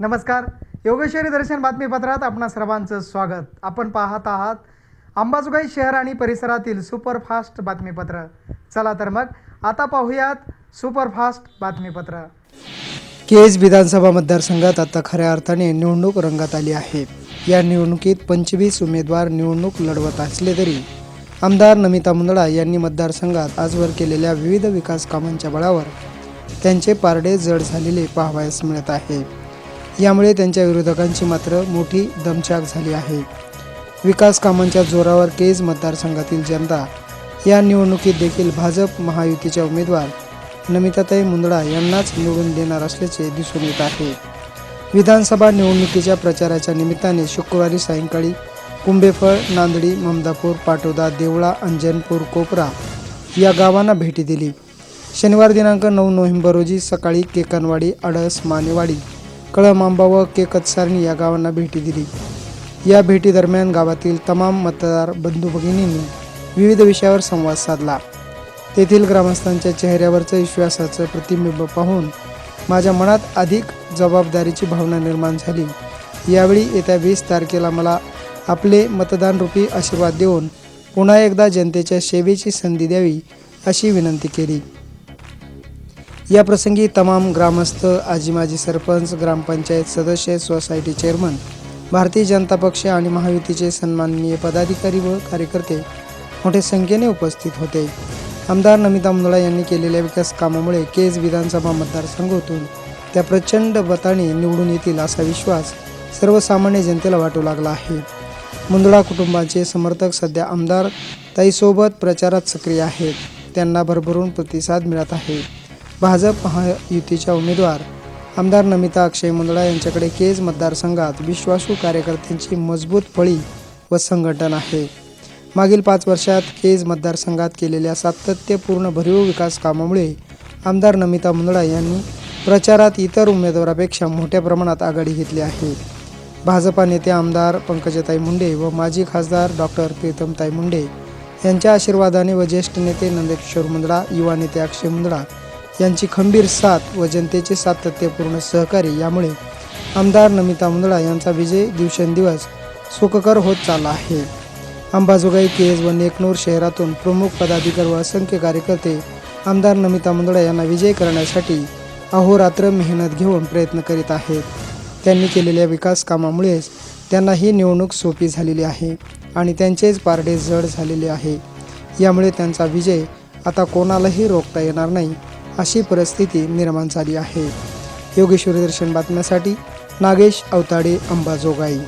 नमस्कार. योगेश्वरी दर्शन बातमीपत्रात आपणा सर्वांचं स्वागत. आपण पाहत आहात अंबाजोगाई शहर आणि परिसरातील सुपरफास्ट बातमीपत्र. चला तर मग आता पाहूयात सुपरफास्ट बातमीपत्र. केज विधानसभा मतदारसंघात आता खऱ्या अर्थाने निवडणूक रंगात आली आहे. या निवडणुकीत पंचवीस उमेदवार निवडणूक लढवत असले तरी आमदार नमिता मुंदडा यांनी मतदारसंघात आजवर केलेल्या विविध विकास कामांच्या बळावर त्यांचे पारडे जड झालेले पाहावयास मिळत आहे. यामुळे त्यांच्या विरोधकांची मात्र मोठी दमछाक झाली आहे. विकास कामांच्या जोरावर केज मतदारसंघातील जनता या निवडणुकीत देखील भाजप महायुतीच्या उमेदवार नमिताताई मुंदडा यांनाच निवडून देणार असल्याचे दिसून येत आहे. विधानसभा निवडणुकीच्या प्रचाराच्या निमित्ताने शुक्रवारी सायंकाळी कुंभेफळ नांदडी ममदापूर पाटोदा देवळा अंजनपूर कोपरा या गावांना भेटी दिली. शनिवार दिनांक नऊ नोव्हेंबर रोजी सकाळी केकनवाडी अडस मानेवाडी कळमांबा व केकतसारणी या गावांना भेटी दिली. या भेटीदरम्यान गावातील तमाम मतदार बंधू भगिनींनी विविध विषयावर संवाद साधला. तेथील ग्रामस्थांच्या चेहऱ्यावरचं विश्वासाचं प्रतिबिंब पाहून माझ्या मनात अधिक जबाबदारीची भावना निर्माण झाली. यावेळी येत्या वीस तारखेला मला आपले मतदानरूपी आशीर्वाद देऊन पुन्हा एकदा जनतेच्या सेवेची संधी द्यावी अशी विनंती केली. याप्रसंगी तमाम ग्रामस्थ आजी माजी सरपंच ग्रामपंचायत सदस्य सोसायटी चेअरमन भारतीय जनता पक्ष आणि महायुतीचे सन्माननीय पदाधिकारी व कार्यकर्ते मोठ्या संख्येने उपस्थित होते. आमदार नमिता मुंदळा यांनी केलेल्या विकास कामामुळे केज विधानसभा मतदारसंघातून त्या प्रचंड मताने निवडून येतील असा विश्वास सर्वसामान्य जनतेला वाटू लागला आहे. मुंदळा कुटुंबाचे समर्थक सध्या आमदार ताईसोबत प्रचारात सक्रिय आहेत. त्यांना भरभरून प्रतिसाद मिळत आहे. भाजप महायुतीच्या उमेदवार आमदार नमिता अक्षय मुंदडा यांच्याकडे केज मतदारसंघात विश्वासू कार्यकर्त्यांची मजबूत फळी व संघटन आहे. मागील पाच वर्षात केज मतदारसंघात केलेल्या सातत्यपूर्ण भरीव विकास कामामुळे आमदार नमिता मुंदडा यांनी प्रचारात इतर उमेदवारापेक्षा मोठ्या प्रमाणात आघाडी घेतली आहे. भाजपा नेते आमदार पंकजताई मुंडे व माजी खासदार डॉक्टर प्रीतमताई मुंडे यांच्या आशीर्वादाने व ज्येष्ठ नेते नंदकिशोर मुंदडा युवा नेते अक्षय मुंदडा यांची खंबीर साथ व जनतेचे सातत्यपूर्ण सहकार्य यामुळे आमदार नमिता मुंदडा यांचा विजय दिवसेंदिवस सुखकर होत चालला आहे. अंबाजोगाई केज व नेकनूर शहरातून प्रमुख पदाधिकारी व असंख्य कार्यकर्ते आमदार नमिता मुंदडा यांना विजय करण्यासाठी अहोरात्र मेहनत घेऊन प्रयत्न करीत आहेत. त्यांनी केलेल्या विकास कामामुळेच त्यांना ही निवडणूक सोपी झालेली आहे आणि त्यांचेच पारडे जड झालेले आहे. यामुळे त्यांचा विजय आता कोणालाही रोखता येणार नाही अशी परिस्थिती निर्माण झाली आहे. योगेश्वरी दर्शन बातम्यासाठी नागेश अवताडे अंबाजोगाई.